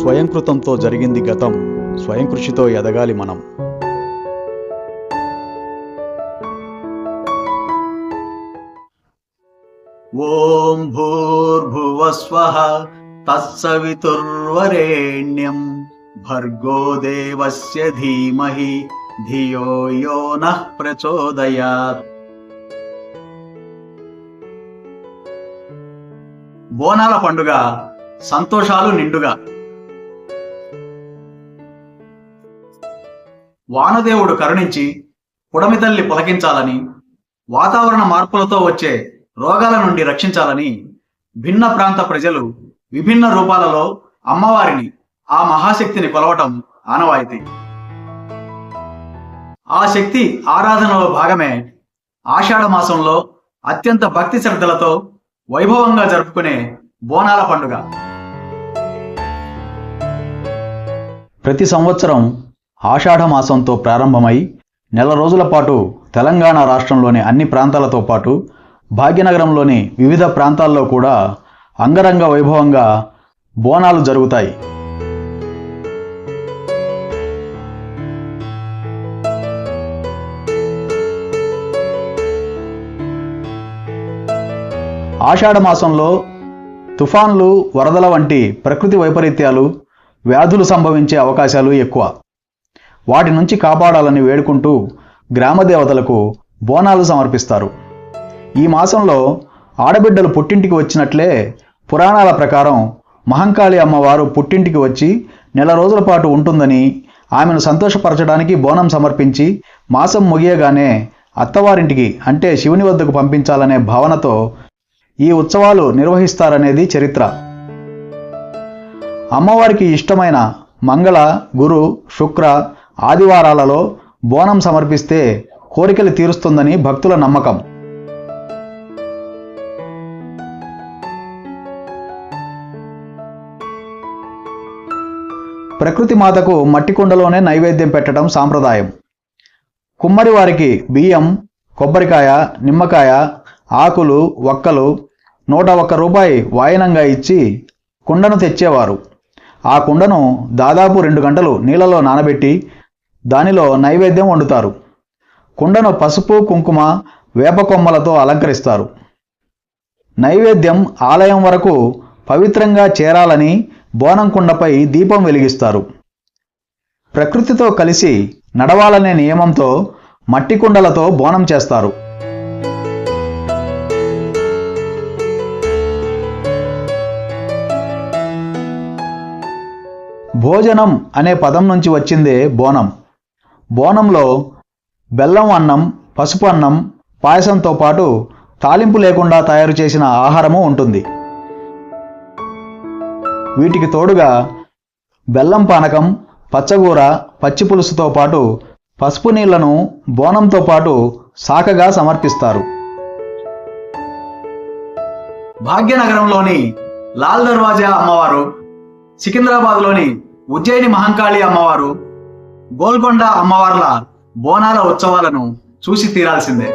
స్వయంకృతంతో జరిగింది గతం. స్వయం కృషితో ఎదగాలి మనం. ఓం భూర్భువస్వ తత్సవితుర్వరేణ్యం. భర్గో దేవస్య ధీమహి ధియో యో నః ప్రచోదయాత్. బోనాల పండుగ సంతోషాలు నిండుగా. వానదేవుడు కరుణించి పుడమి తల్లి వాతావరణ మార్పులతో వచ్చే రోగాల నుండి రక్షించాలని భిన్న ప్రాంత ప్రజలు విభిన్న రూపాలలో అమ్మవారిని ఆ మహాశక్తిని కొలవటం ఆనవాయితీ. ఆ శక్తి ఆరాధనలో భాగమే ఆషాఢ మాసంలో అత్యంత భక్తి శ్రద్ధలతో వైభవంగా జరుపుకునే బోనాల పండుగ. ప్రతి సంవత్సరం ఆషాఢ మాసంతో ప్రారంభమై నెల రోజుల పాటు తెలంగాణ రాష్ట్రంలోని అన్ని ప్రాంతాలతో పాటు భాగ్యనగరంలోని వివిధ ప్రాంతాల్లో కూడా అంగరంగ వైభవంగా బోనాలు జరుగుతాయి. ఆషాఢ మాసంలో తుఫాన్లు వరదల వంటి ప్రకృతి వైపరీత్యాలు వ్యాధులు సంభవించే అవకాశాలు ఎక్కువ. వాటి నుంచి కాపాడాలని వేడుకుంటూ గ్రామ దేవతలకు బోనాలు సమర్పిస్తారు. ఈ మాసంలో ఆడబిడ్డలు పుట్టింటికి వచ్చినట్లే పురాణాల ప్రకారం మహంకాళి అమ్మవారు పుట్టింటికి వచ్చి నెల రోజుల పాటు ఉంటుందని ఆమెను సంతోషపరచడానికి బోనం సమర్పించి మాసం ముగియగానే అత్తవారింటికి అంటే శివుని వద్దకు పంపించాలనే భావనతో ఈ ఉత్సవాలు నిర్వహిస్తారనేది చరిత్ర. అమ్మవారికి ఇష్టమైన మంగళ గురు శుక్ర ఆదివారాలలో బోనం సమర్పిస్తే కోరికలు తీరుస్తుందని భక్తుల నమ్మకం. ప్రకృతి మాతకు మట్టి కుండలోనే నైవేద్యం పెట్టడం సాంప్రదాయం. కుమ్మరి వారికి బియ్యం కొబ్బరికాయ నిమ్మకాయ ఆకులు వక్కలు నూట ఒక్క రూపాయి వాయనంగా ఇచ్చి కుండను తెచ్చేవారు. ఆ కుండను దాదాపు రెండు గంటలు నీళ్ళలో నానబెట్టి దానిలో నైవేద్యం వండుతారు. కుండను పసుపు కుంకుమ వేప కొమ్మలతో అలంకరిస్తారు. నైవేద్యం ఆలయం వరకు పవిత్రంగా చేరాలని బోనం కుండపై దీపం వెలిగిస్తారు. ప్రకృతితో కలిసి నడవాలనే నియమంతో మట్టి కుండలతో బోనం చేస్తారు. భోజనం అనే పదం నుంచి వచ్చిందే బోనం. బోనంలో బెల్లం అన్నం పసుపు అన్నం పాయసంతో పాటు తాలింపు లేకుండా తయారు చేసిన ఆహారము ఉంటుంది. వీటికి తోడుగా బెల్లం పానకం పచ్చగూర పచ్చి పులుసుతో పాటు పసుపు నీళ్ళను బోనంతో పాటు శాఖగా సమర్పిస్తారు. భాగ్యనగరంలోని లాల్ దర్వాజా అమ్మవారు సికింద్రాబాద్లోని ఉజ్జయిని మహంకాళి అమ్మవారు గోల్కొండ అమ్మవార్ల బోనాల ఉత్సవాలను చూసి తీరాల్సిందే.